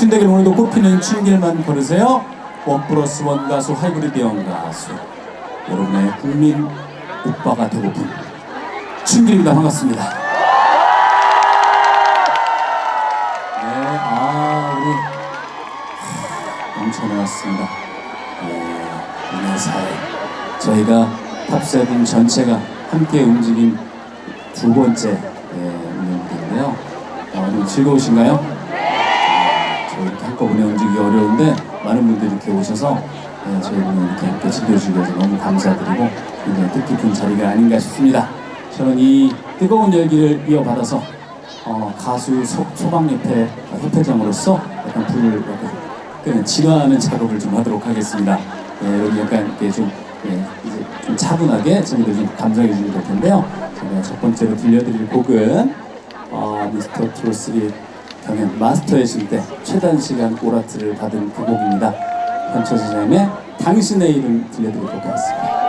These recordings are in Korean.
청춘대길 오늘도 꽃피는 춘길만 걸으세요. 원 플러스 원 가수 하이브리드 형 가수 여러분의 국민 오빠가 되고픈 춘길입니다. 반갑습니다. 네, 아 우리 넘쳐나왔습니다. 네, 오늘 사회 저희가 탑세븐 전체가 함께 움직인 두 번째 네, 운영인데요. 어, 좀 즐거우신가요? 이렇게 한꺼번에 움직이기 어려운데 많은 분들이 이렇게 오셔서 네, 저희 오늘 이렇게 함께 위해서 너무 감사드리고 굉장히 뜻깊은 자리가 아닌가 싶습니다. 저는 이 뜨거운 열기를 이어받아서 어, 가수 소, 소방협회 협회장으로서 약간 불을 약간 진화하는 작업을 좀 하도록 하겠습니다. 예, 여러분 약간 이렇게 좀, 예, 이제 좀 차분하게 저희들 좀 감상해 주시면 될 텐데요. 제가 첫 번째로 들려드릴 곡은 어, 미스터 트롯3 경연 마스터의 신때 최단 시간 오라트를 받은 그 곡입니다. 현철 선생님의 당신의 이름 들려드리도록 하겠습니다.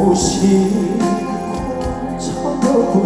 무심코 적어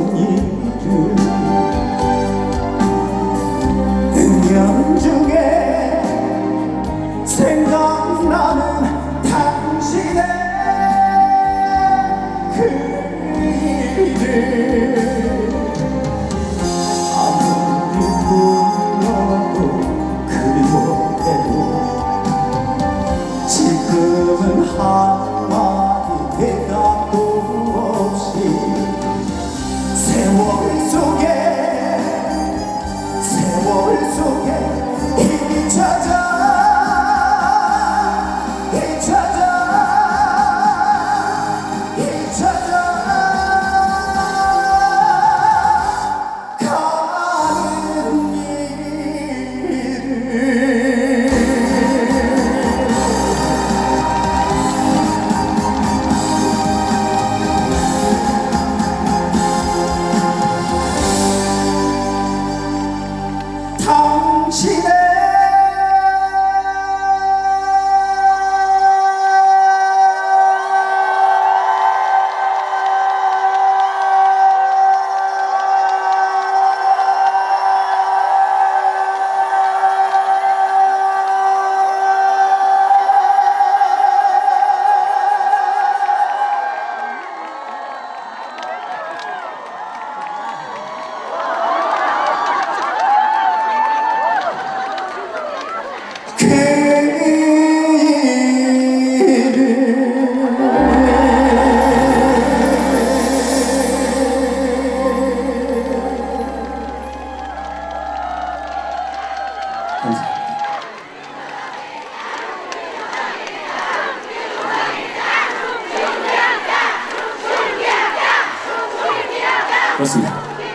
그렇습니다.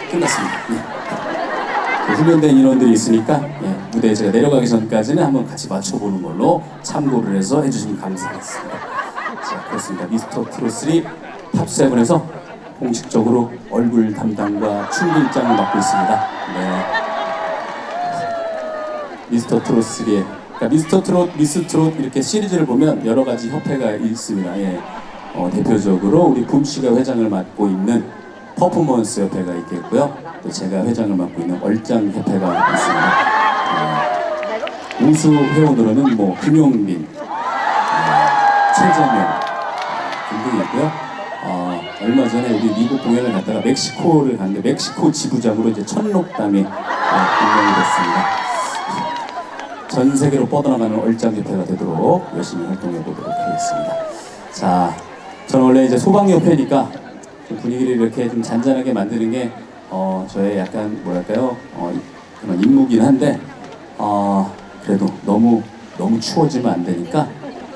끝났습니다. 네. 그 훈련된 인원들이 있으니까 예, 무대에 제가 내려가기 전까지는 한번 같이 맞춰보는 걸로 참고를 해서 해주시면 감사하겠습니다. 자, 그렇습니다. 미스터 트롯3 탑7에서 공식적으로 얼굴 담당과 춤 길장을 맡고 있습니다. 네. 미스터 트롯 3의 그러니까 미스터 트롯, 미스 트롯 이렇게 시리즈를 보면 여러 가지 협회가 있습니다. 예. 어, 대표적으로 우리 붐 씨가 회장을 맡고 있는 퍼포먼스 협회가 있겠고요. 또 제가 회장을 맡고 있는 얼짱 협회가 있습니다. 어, 우수 회원으로는 뭐 김용민, 어, 최재명 등등이 있고요. 어, 얼마 전에 우리 미국 공연을 갔다가 멕시코를 갔는데 멕시코 지부장으로 이제 천록담이 어, 임명이 됐습니다. 전 세계로 뻗어나가는 얼짱 협회가 되도록 열심히 활동해 보도록 하겠습니다. 자, 저는 원래 이제 소방협회니까 좀 분위기를 이렇게 좀 잔잔하게 만드는 게 어, 저의 약간 뭐랄까요 어, 그런 임무긴 한데 어, 그래도 너무 너무 추워지면 안 되니까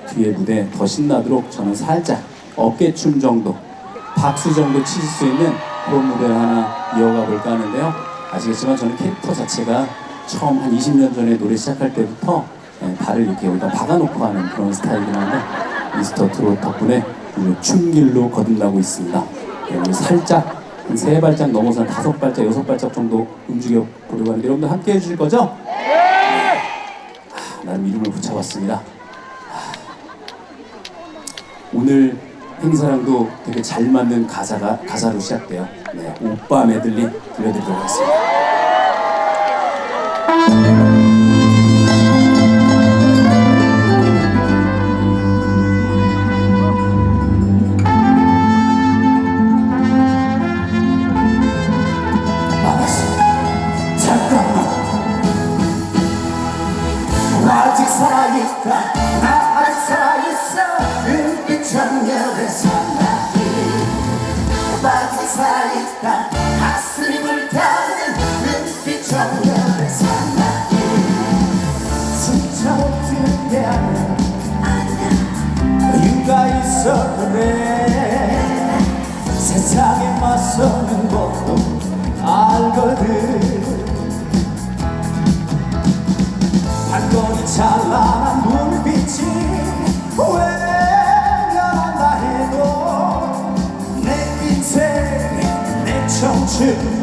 뒤에 무대 더 신나도록 저는 살짝 어깨춤 정도 박수 정도 치실 수 있는 그런 무대를 하나 이어가 볼까 하는데요. 아시겠지만 저는 캐릭터 자체가 처음 한 20년 전에 노래 시작할 때부터 예, 발을 이렇게 여기다 박아놓고 하는 그런 스타일이긴 한데 미스터 트롯 덕분에 춤길로 거듭나고 있습니다. 살짝 한 세 발짝 넘어서 한 다섯 발짝, 여섯 발짝 정도 움직여 보려고 하는데 여러분들 함께 해주실 거죠? 네. 아, 나름 이름을 붙여봤습니다. 아, 오늘 행사랑도 되게 잘 맞는 가사가 가사로 시작돼요. 네, 오빠 메들리 들려드리도록 하겠습니다. 거든 반건이 찬란한 눈빛이 외면한다 해도 내 인생 내 청춘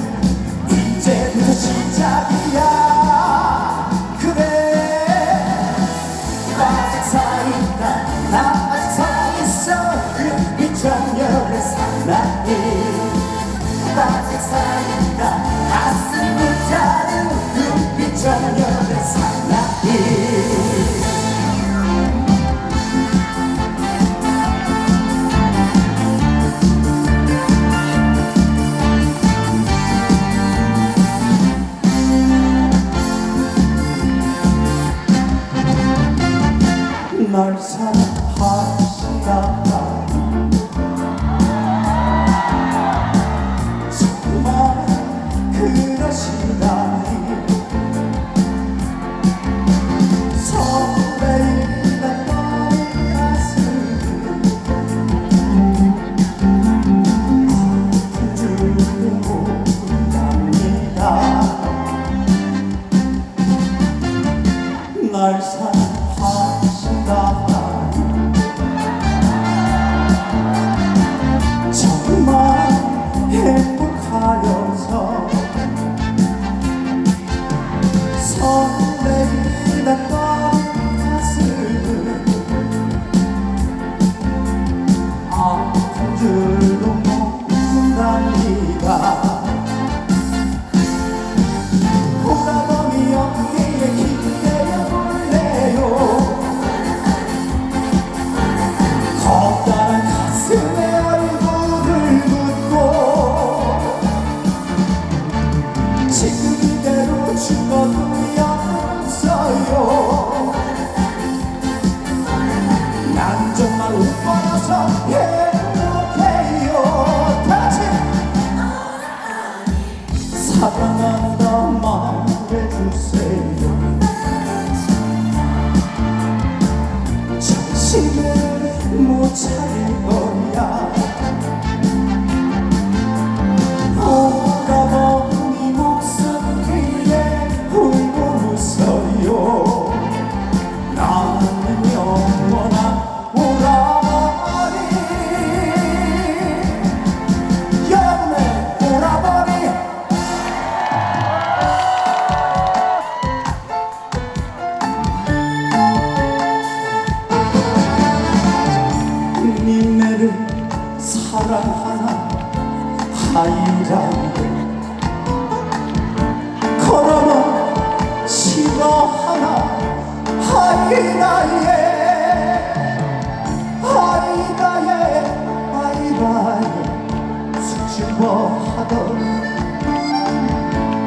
수줍어하던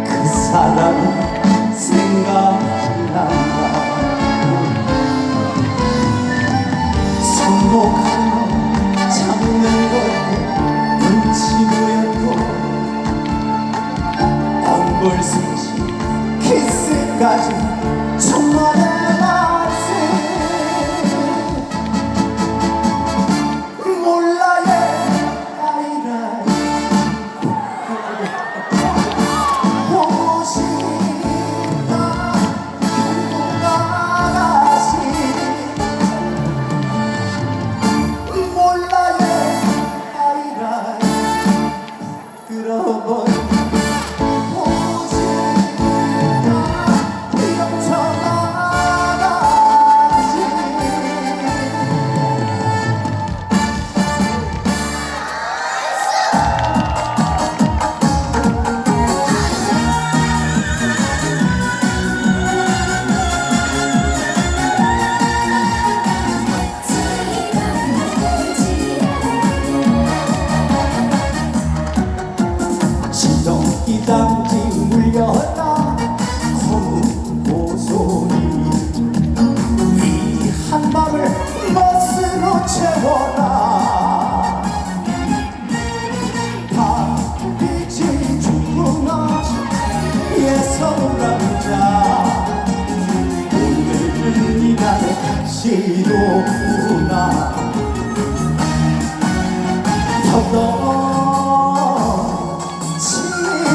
그 사람 생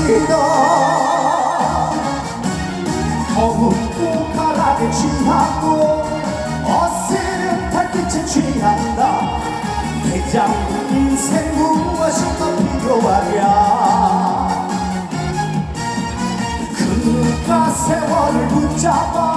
치다 어묵고 가락에 취하고 어스름한 빛에 취한다. 대장 인생 무엇이 더 필요하랴? 그가 세월을 붙잡아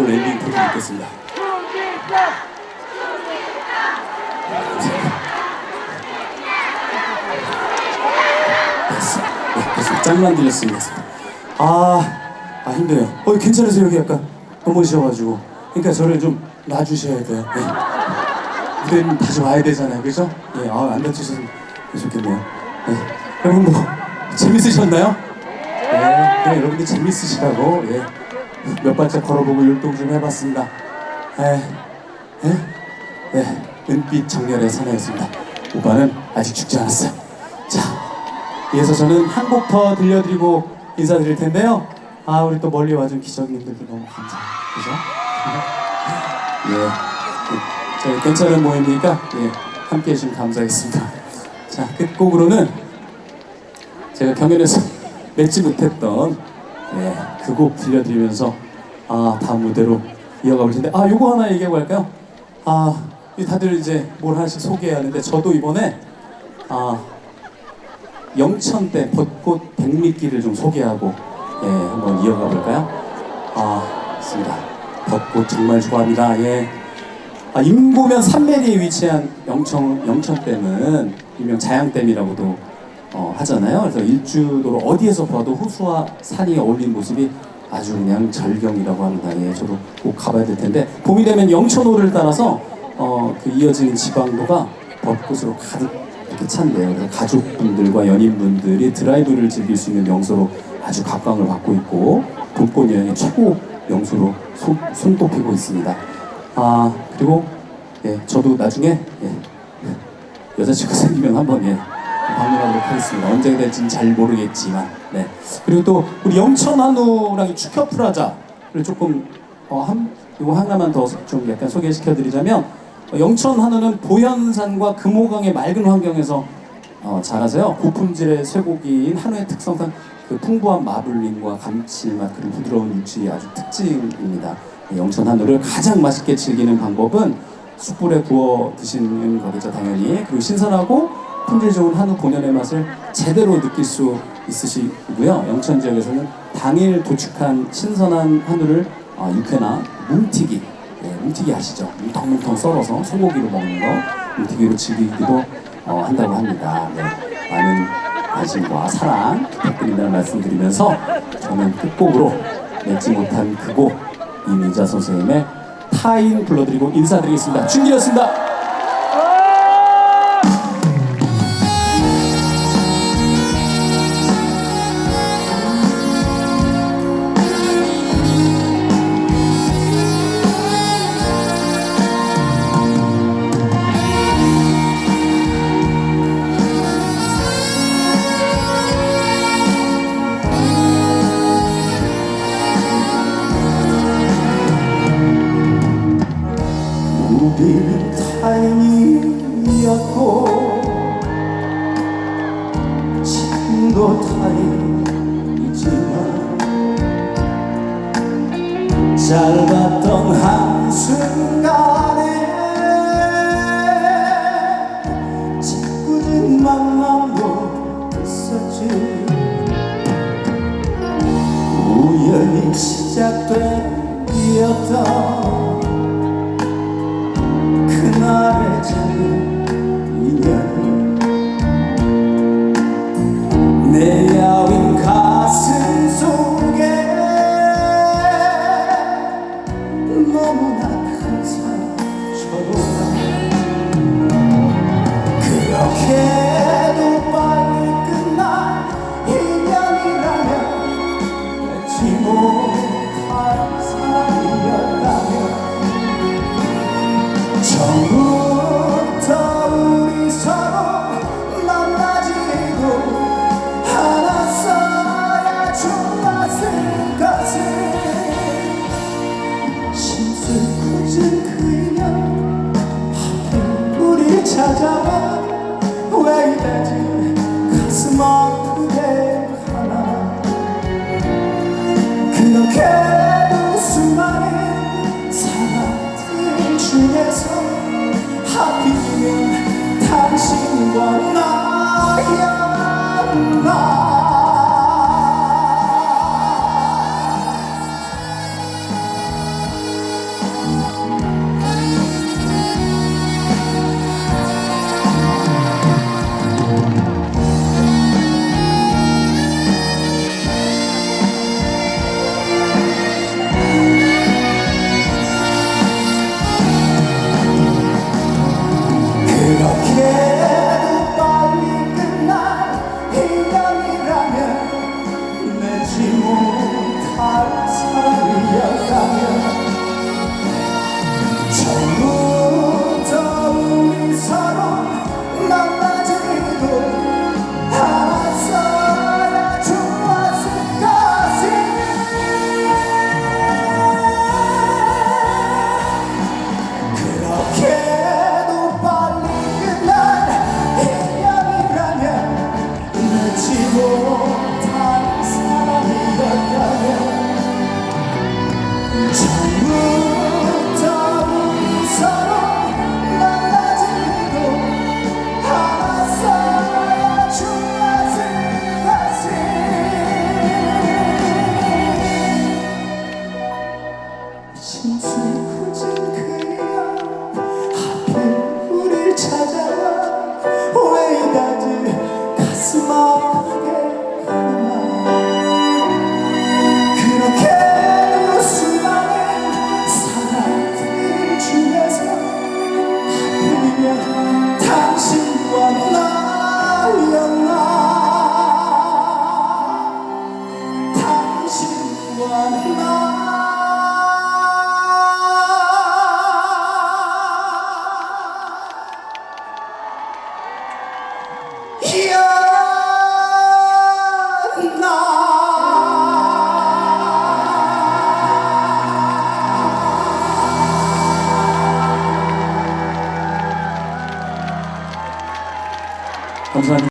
아이돌 엔딩 포즈 듣겠습니다. 풍길자! 됐어. 네. 짱만 들렸으면 됐습니다. 아, 아 힘들어요. 어, 괜찮으세요? 여기 약간 넘어지셔가지고. 그러니까 저를 좀 놔주셔야 돼요. 네. 무대는 다시 와야 되잖아요. 그죠? 예, 아, 안 다치셔서 좋겠네요. 네. 여러분 뭐, 재밌으셨나요? 네, 네, 여러분들 재밌으시다고, 예. 몇 발짝 걸어보고 율동 좀 해봤습니다. 에, 예? 네, 은빛 정렬의 사나였습니다. 오빠는 아직 죽지 않았어요. 자, 이어서 저는 한 곡 더 들려드리고 인사드릴 텐데요. 아, 우리 또 멀리 와준 기적님들도 너무 감사해요. 그죠? 예. 그, 저희 괜찮은 모임이니까, 예, 함께 해주시면 감사하겠습니다. 자, 끝곡으로는 제가 경연에서 맺지 못했던, 예, 그곡 들려드리면서, 아, 다음 무대로 이어가 볼 텐데, 아, 요거 하나 얘기하고 할까요? 아, 이 다들 이제 뭘 하나씩 소개하는데, 저도 이번에, 아, 영천 때 벚꽃 백미길을 좀 소개하고 예 한번 이어가 볼까요? 아 있습니다. 벚꽃 정말 좋아합니다. 예. 아 인고면 산메리에 위치한 영천 영천댐은 일명 자양댐이라고도 어, 하잖아요. 그래서 일주도로 어디에서 봐도 호수와 산이 어울리는 모습이 아주 그냥 절경이라고 합니다. 예, 저도 꼭 가봐야 될 텐데 봄이 되면 영천호를 따라서 어, 그 이어지는 지방도가 벚꽃으로 가득 이렇게 찬대요. 그래서 가족분들과 연인분들이 드라이브를 즐길 수 있는 명소로 아주 각광을 받고 있고 봄꽃 여행의 최고 명소로 손, 손꼽히고 있습니다. 아 그리고 예, 저도 나중에 예, 여자친구 생기면 한번 예, 방문하도록 하겠습니다. 언제 될지는 잘 모르겠지만. 네. 그리고 또 우리 영천한우랑 축혀 프라자를 조금 어, 한, 이거 하나만 더 좀 약간 소개시켜드리자면 어, 영천한우는 보현산과 금호강의 맑은 환경에서 어, 자라서요 고품질의 쇠고기인 한우의 특성상 그 풍부한 마블링과 감칠맛 그리고 부드러운 육질이 아주 특징입니다. 네, 영천 한우를 가장 맛있게 즐기는 방법은 숯불에 구워 드시는 거겠죠 당연히 그리고 신선하고 품질 좋은 한우 본연의 맛을 제대로 느낄 수 있으시고요. 영천 지역에서는 당일 도축한 신선한 한우를 어, 육회나 뭉튀기, 예, 뭉튀기 아시죠? 뭉텅뭉텅 썰어서 소고기로 먹는 거 뭉튀기로 즐기기도 어, 한다고 합니다. 네. 많은 관심과 사랑 부탁드린다는 말씀드리면서 저는 끝곡으로 맺지 못한 그곡 이민자 선생님의 타인 불러드리고 인사드리겠습니다. 준기였습니다. 늘 타인이었고